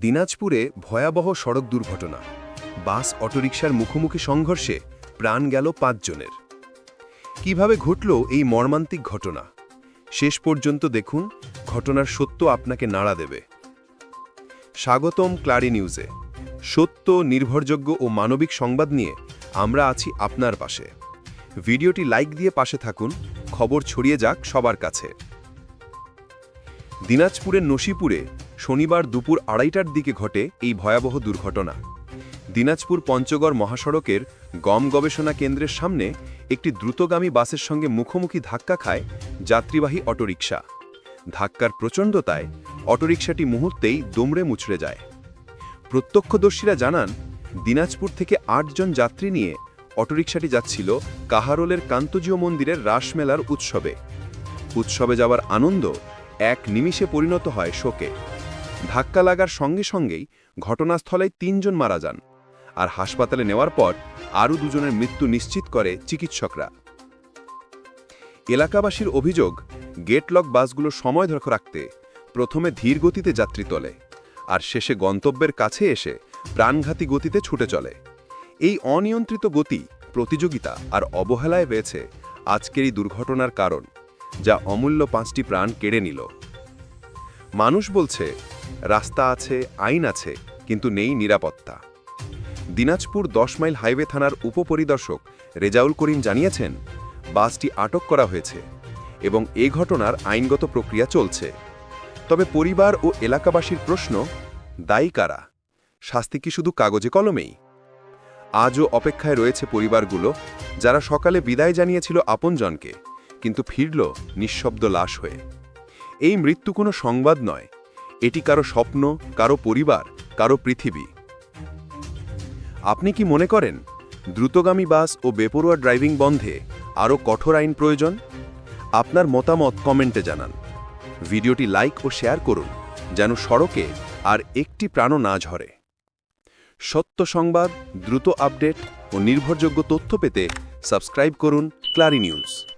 দিনাজপুরে ভয়াবহ সড়ক দুর্ঘটনা। বাস, অটোরিকশার মুখোমুখি সংঘর্ষে প্রাণ গেল পাঁচজনের। কীভাবে ঘটল এই মর্মান্তিক ঘটনা? শেষ পর্যন্ত দেখুন, ঘটনার সত্য আপনাকে নাড়া দেবে। স্বাগতম ক্লারি নিউজে। সত্য, নির্ভরযোগ্য ও মানবিক সংবাদ নিয়ে আমরা আছি আপনার পাশে। ভিডিওটি লাইক দিয়ে পাশে থাকুন, খবর ছড়িয়ে যাক সবার কাছে। দিনাজপুরের নসিপুরে শনিবার দুপুর আড়াইটার দিকে ঘটে এই ভয়াবহ দুর্ঘটনা। দিনাজপুর পঞ্চগড় মহাসড়কের গম গবেষণা কেন্দ্রের সামনে একটি দ্রুতগামী বাসের সঙ্গে মুখোমুখি ধাক্কা খায় যাত্রীবাহী অটোরিকশা। ধাক্কার প্রচণ্ডতায় অটোরিকশাটি মুহূর্তেই দুমড়ে মুচড়ে যায়। প্রত্যক্ষদর্শীরা জানান, দিনাজপুর থেকে আটজন যাত্রী নিয়ে অটোরিকশাটি যাচ্ছিল কাহারোলের কান্তজীয় মন্দিরের রাসমেলার উৎসবে। উৎসবে যাওয়ার আনন্দ এক নিমিষে পরিণত হয় শোকে। ধাক্কা লাগার সঙ্গে সঙ্গেই ঘটনাস্থলেই তিনজন মারা যান। আর হাসপাতালে নেওয়ার পর আরও দুজনের মৃত্যু নিশ্চিত করে চিকিৎসকরা। এলাকাবাসীর অভিযোগ, গেটলক বাসগুলো সময় ধরে রাখতে প্রথমে ধীর গতিতে যাত্রী তোলে, আর শেষে গন্তব্যের কাছে এসে প্রাণঘাতী গতিতে ছুটে চলে। এই অনিয়ন্ত্রিত গতি প্রতিযোগিতা আর অবহেলায় রয়েছে আজকের এই দুর্ঘটনার কারণ, যা অমূল্য পাঁচটি প্রাণ কেড়ে নিল। মানুষ বলছে রাস্তা আছে, আইন আছে, কিন্তু নেই নিরাপত্তা। দিনাজপুর দশ মাইল হাইওয়ে থানার উপপরিদর্শক রেজাউল করিম জানিয়েছেন, বাসটি আটক করা হয়েছে এবং এ ঘটনার আইনগত প্রক্রিয়া চলছে। তবে পরিবার ও এলাকাবাসীর প্রশ্ন, দায়ী কারা? শাস্তি কি শুধু কাগজে কলমেই? আজও অপেক্ষায় রয়েছে পরিবারগুলো, যারা সকালে বিদায় জানিয়েছিল আপনজনকে, কিন্তু ফিরল নিঃশব্দ লাশ হয়ে। এই মৃত্যু কোনো সংবাদ নয় এটি কারও স্বপ্ন, কারও পরিবার, কারও পৃথিবী। আপনি কি মনে করেন, দ্রুতগামী বাস ও বেপরোয়া ড্রাইভিং বন্ধে আরও কঠোর আইন প্রয়োজন? আপনার মতামত কমেন্টে জানান। ভিডিওটি লাইক ও শেয়ার করুন, যেন সড়কে আর একটি প্রাণও না ঝরে। সত্য সংবাদ, দ্রুত আপডেট ও নির্ভরযোগ্য তথ্য পেতে সাবস্ক্রাইব করুন ক্লারি নিউজ।